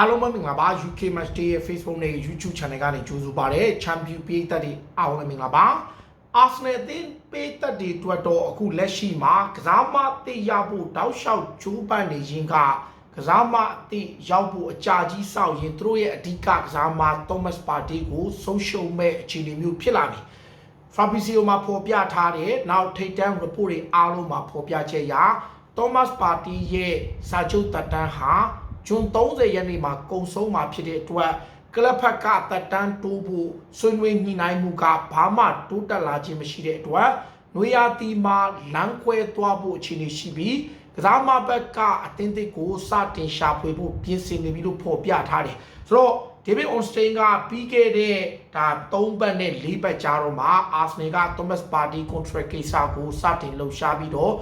အားလုံးပဲမင်္ဂလာပါ UK Match Day ရဲ့ Facebook နဲ့ YouTube Channel ကနေကြိုဆိုပါရစေ Champion ပေးသက်တွေအားလုံးပဲမင်္ဂလာပါ Arsenal အသင်းပေးသက်တွေအတွက်တော့အခုလက်ရှိမှာကစားမသိရဖို့တောက်လျှောက်ကြိုးပမ်းနေခြင်းကကစားမအသည့်ရောက်ဖို့အကြာကြီးစောင့်ရင်သူတို့ရဲ့အဓိကကစားမ Thomas Partey ကိုဆုံးရှုံးမဲ့အခြေအနေမျိုးဖြစ်လာပြီ Fabrizio မှာဖော်ပြထားတဲ့နောက်ထိတ်တန်း report တွေအားလုံးမှာဖော်ပြချက်အရ Thomas Partey ရဲ့စာချုပ်တက်တန်းဟာ ဂျွန်30ရက်နေ့မှာကုန်ဆုံးမှာဖြစ်တဲ့အတွက်ကလပ်ဖက်ကတက်တန်းတိုးဖို့ဆွေးနွေးညှိနှိုင်းမှုကဘာမှတိုးတက်လာခြင်းမရှိတဲ့အတွက်နွေရာသီမှာလမ်းခွဲသွားဖို့အခြေအနေရှိပြီးကစားမဘက်ကအတင်းတစ်ကိုစတင်ရှာဖွေဖို့ပြင်ဆင်နေပြီလို့ဖော်ပြထားတယ်ဆိုတော့ David Ornstein ကပြီးခဲ့တဲ့ဒါ3ပတ်နဲ့4ပတ်ကြာတော့မှာ Arsenal က Thomas Partey contract ကိစ္စကိုစတင်လှုပ်ရှားပြီးတော့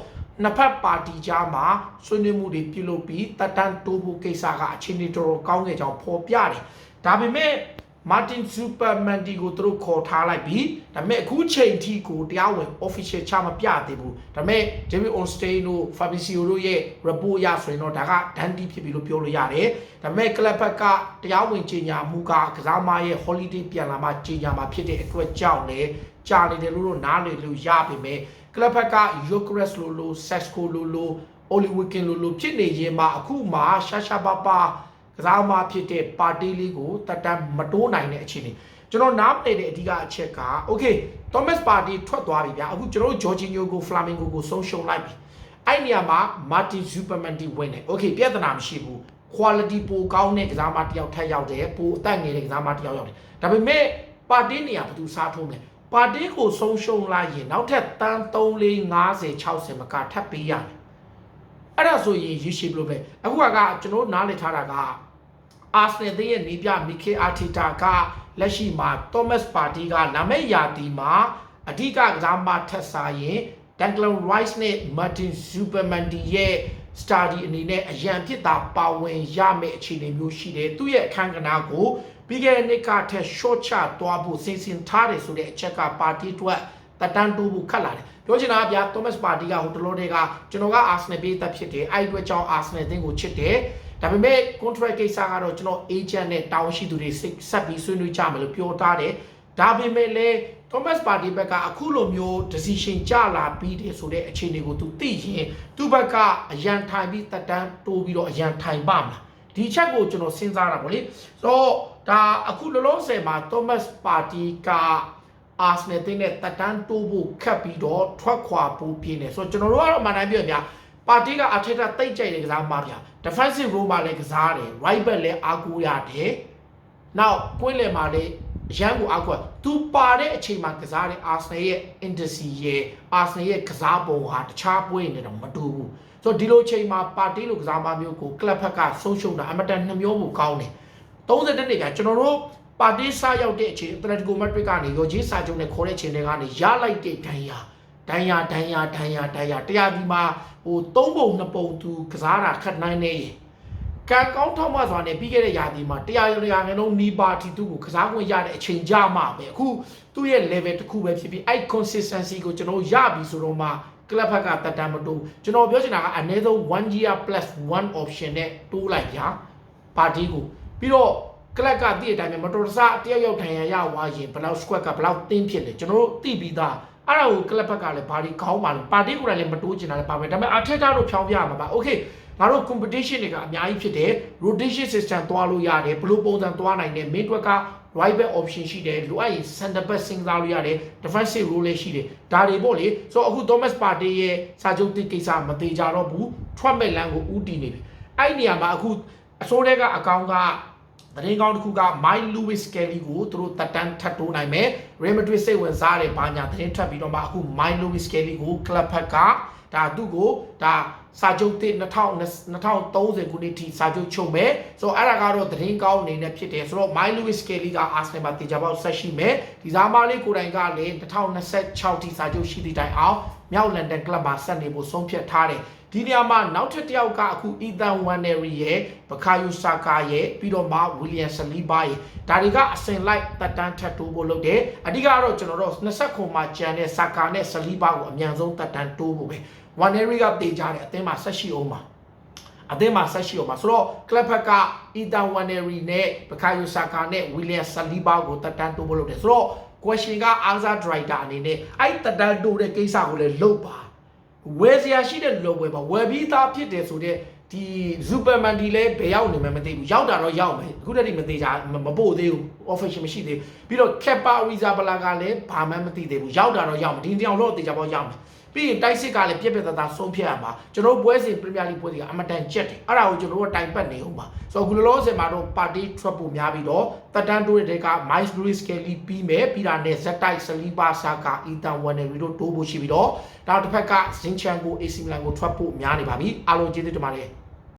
နှစ်ဖက်ပါတီကြားမှာဆွေးနွေးမှုတွေပြုလုပ်ပြီးတက်တန်းတိုးဖို့ကိစ္စကအခြေအနေတော်တော်ကောင်းခဲ့ကြောင်းဖော်ပြတယ်ဒါပေမဲ့ Martin Supermandy ကိုသူတို့ခေါ်ထားလိုက်ပြီးဒါပေမဲ့အခုချိန်ထိကိုတရားဝင် official ချမပြသေးဘူးဒါပေမဲ့ David Ornstein တို့ Fabrizio တို့ရဲ့ report ရဆိုရင်တော့ဒါကဒန်တီဖြစ်ပြီလို့ပြောလို့ရတယ်ဒါပေမဲ့ club ဘက်ကတရားဝင်ကြေညာမှုကကစားမရဲ့ holiday ပြန်လာမှကြေညာမှာဖြစ်တဲ့အတွက်ကြောင့်လည်းကြာနေတယ်လို့တော့နားလည်လို့ရပါမ ယ် club ဘက်က Eucharist လို့လို့ Sesco လို့လို့ Oli Weekend လို့လို့ဖြစ်နေရင်မှာအခုမှရှာရှာပါပါကစားမဖြစ်တဲ့ပါတီလေးကိုတက်တမ်းမတိုးနိုင်တဲ့အခြေအနေကျွန်တော်နားမလည်တဲ့အဓိကအချက်က okay Thomas Partey ထွက်သွားပြီဗျာအခုကျွန်တော်တို့ Jorginho ကို Flamengo ကိုဆုံးရှုံးလိုက်ပြီအဲ့နေရာမှာ Martin Supermandy ဝင်တယ် okay ပြဿနာမရှိဘူး quality ပိုကောင်းတဲ့ကစားမတစ်ယောက်ထပ်ရောက်တယ်ပိုအသက်ငယ်တဲ့ကစားမတစ်ယောက်ရောက်တယ်ဒါပေမဲ့ပါတီနေရာဘယ်သူစားထုံးလဲ ပါတီကိုဆုံးရှုံးလိုက်ရင်နောက်ထပ်တန်း3 4 50 60မကထပ်ပေးရတယ်အဲ့ဒါဆိုရင်ရရှိဘလို့ပဲအခုကကျွန်တော်နားလည်ထားတာကအာဆနယ်ရဲ့နေပြမီခေအာတီတာကလက်ရှိမှာ Thomas Partey ကနာမည်ယာတီမှာအဓိကကစားမထက်စားရင် Declan Rice နဲ့ Martin Supermandy ရဲ့ study အနေနဲ့အရန်ဖြစ်တာပါဝင်ရမယ့်အခြေအနေမျိုးရှိတယ်သူ့ရဲ့အခန်းကဏ္ဍကို ပြီးခဲ့တဲ့နှစ်ကထက် short ချသွားဖို့စဉ်ဆင်ထားတယ်ဆိုတဲ့အချက်ကပါတီအတွက်တက်တန်းတိုးဖို့ခက်လာတယ်ပြောချင်တာကဗျာ Thomas Partey ကဟိုတလို့တွေကကျွန်တော်က Arsenal ပေးသက်ဖြစ်တယ်အဲ့ဒီအတွက်ကြောင့် Arsenal အသင်းကိုချစ်တယ်ဒါပေမဲ့ contract ကိစ္စကတော့ကျွန်တော် agent နဲ့တာဝန်ရှိသူတွေဆက်ပြီးဆွေးနွေးကြမယ်လို့ပြောထားတယ်ဒါပေမဲ့လည်း Thomas Partey ဘက်ကအခုလိုမျိုး decision ကြလာပြီးတယ်ဆိုတဲ့အခြေအနေကိုသူသိရင်သူ့ဘက်ကအရန်ထိုင်ပြီးတက်တန်းတိုးပြီးတော့အရန်ထိုင်ပါမလားဒီချက်ကိုကျွန်တော်စဉ်းစားတာပေါ့လေဆိုတော့ ဒါအခုလောလောဆယ်မှာ Thomas Partey က Arsenal တင်းနဲ့တက်တန်းတိုးဖို့ခက်ပြီးတော့ထွက်ခွာဖို့ပြင်းတယ်ဆိုတော့ကျွန်တော်တို့ကတော့မှန်တိုင်းပြောပြပါတီကအထက်ထတိတ်ကြိုက်တဲ့ကစားမှာဗျာ defensive role မှာလည်းကစားတယ် right back လည်းအားကိုးရတယ်နောက်ပွင့်လယ်မှာလည်းရန်ကိုအောက်ကသူပါတဲ့အချိန်မှာကစားတဲ့ Arsenal ရဲ့ Industry ရဲ့ Arsenal ရဲ့ကစားပုံဟာတခြားပွဲနေတော့မတူဘူးဆိုတော့ဒီလိုချိန်မှာပါတီလိုကစားမမျိုးကိုကလပ်ဖက်ကဆုံးရှုံးတာအမတန်နှမျိုးမှုကောင်းတယ် 30တက်နေကကျွန်တော်တို့ပါတီစရောက်တဲ့အချိန် Atletico Madrid ကနေရောဂျေးစာချုပ်နဲ့ခေါ်တဲ့အချိန်တွေကနေရလိုက်တဲ့ဒဏ်ရာဒဏ်ရာဒဏ်ရာဒဏ်ရာဒဏ်ရာတရားဒီမှာဟိုသုံးပုံနှစ်ပုံသူကစားတာခက်နိုင်နေရင်ကံကောင်းထောက်မှစွာနဲ့ပြီးခဲ့တဲ့ရာသီမှာတရားရရာငယ်လုံးနီးပါတီသူကိုကစားခွင့်ရတဲ့အချိန်ကြမှာပဲအခုသူ့ရဲ့ level တစ်ခုပဲဖြစ်ပြီးအဲ့ consistency ကိုကျွန်တော်ရပြီဆိုတော့မှ club ဘက်ကတတန်မတိုးကျွန်တော်ပြောချင်တာကအနည်းဆုံး1 year plus 1 option နဲ့တိုးလိုက်ကြာပါတီကို ပြီးတော့ကလပ်ကတည့်တဲ့အတိုင်းပဲမတော်တဆတယောက်ယောက်ထိုင်ရရဝါရင်ဘယ်လောက် squad ကဘယ်လောက်တင်းဖြစ်လဲကျွန်တော်တို့သိပြီးသားအဲ့ဒါကိုကလပ်ဘက်ကလည်းဘာဒီခေါင်းပါလို့ပါတီကိုလည်းမတိုးချင်တာလည်းပါပဲဒါပေမဲ့အထက်ထားလို့ဖြောင်းပြရမှာပါ okay ငါတို့ competition တွေကအများကြီးဖြစ်တယ် rotation system သွားလို့ရတယ်ဘယ်လိုပုံစံသွားနိုင်တယ် main တွက်က right back option ရှိတယ်လိုအပ်ရင် center back စဉ်းစားလို့ရတယ် defensive role လည်းရှိတယ်ဒါတွေပေါ့လေဆိုတော့အခု Thomas Partey ရဲ့စာချုပ်တိကိစ္စမသေးကြတော့ဘူးထွက်မဲ့လမ်းကိုဥတီနေပြီအဲ့ဒီနေရာမှာအခု အစိုးရကအကောင်ကသတင်းကောင်းတစ်ခုက My Lewis Kelly ကိုသူတို့တက်တန်းထပ်တိုးနိုင်မယ် Real Madrid စိတ်ဝင်စားတယ်ဘာညာသတင်းထွက်ပြီးတော့မှအခု My Lewis Kelly ကို club ဖက်ကဒါသူ့ကိုဒါစာချုပ်တစ်2030ခုနှစ်ထိစာချုပ်ချုပ်မယ်ဆိုတော့အဲ့ဒါကတော့သတင်းကောင်းအနေနဲ့ဖြစ်တယ်ဆိုတော့ My Lewis Kelly က Arsenal မှာတင်ကြပေါက်ဆက်ရှိမယ်ဒီဇာမာလေးကိုယ်တိုင်ကလည်း2026ထိစာချုပ်ရှိသည့်တိုင်အောင် မြောက်လန်ဒန်ကလပ်မှာဆက်နေဖို့ဆုံးဖြတ်ထားတယ်ဒီနေရာမှာနောက်ထပ်တစ်ယောက်ကအခု Ethan Wannery ရဲ့ဘကာယိုဆာကာရဲ့ပြီးတော့မှ William Saliba ရဲ့ဒါတွေကအစင်လိုက်တက်တန်းထပ်တိုးဖို့လုပ်တယ်အဓိကတော့ကျွန်တော်တို့20ခုမှကျန်တဲ့ဆာကာနဲ့ Saliba ကိုအမြန်ဆုံးတက်တန်းတိုးဖို့ပဲ Wannery ကတေးကြတယ်အသင်းမှာဆက်ရှိအောင်ပါအသင်းမှာဆက်ရှိအောင်ပါဆိုတော့ကလပ်ဖက်ကအီတန်ဝန်နယ်ရီနဲ့ဘကာယိုဆာကာနဲ့ဝီလီယမ်ဆလီဘာကိုတက်တန်းတိုးဖို့လုပ်တယ်ဆိုတော့ question ကအားစား driver အနေနဲ့အဲ့တက်တန်းတိုးတဲ့ကိစ္စကိုလည်းလုပ်ပါဝယ်စရာရှိတဲ့လောဝယ်ပါဝယ်ပြီးသားဖြစ်တယ်ဆိုတော့ဒီဇူပါမန်ဒီလည်းဘယ်ရောက်နေမှမသိဘူးရောက်တာတော့ရောက်မယ်အခုတည်းကမသေးချာမပို့သေးဘူး official မရှိသေးဘူးပြီးတော့ Kepa Arrizabalaga ကလည်းဘာမှမသိသေးဘူးရောက်တာတော့ရောက်မယ်ဒီတောင်တော့သေချာပေါ့ရောက်မယ် ပြီးရင်တိုက်စစ်ကလည်းပြက်ပြက်သားသားဆုံးဖြတ်ရမှာကျွန်တော်ပွဲစဉ်ပရီးမီးယားလိပွဲတွေကအမတန်ကြက်တယ်အဲ့ဒါကိုကျွန်တော်တို့ကတိုင်ပတ်နေအောင်ပါဆိုတော့အခုလောလောဆယ်မှာတော့ party trap ပိုများပြီးတော့တက်တန်းတိုးတဲ့တဲက Miles Lewis Kelly ပြီးမယ်ပြီးတာနဲ့ဇက်တိုက် Saliba Saka Ethan Wannery တို့တိုးဖို့ရှိပြီးတော့နောက်တစ်ဖက်က Zinchenko AC Milan ကိုထွက်ဖို့များနေပါပြီအားလုံးကျေးဇူးတင်ပါတယ်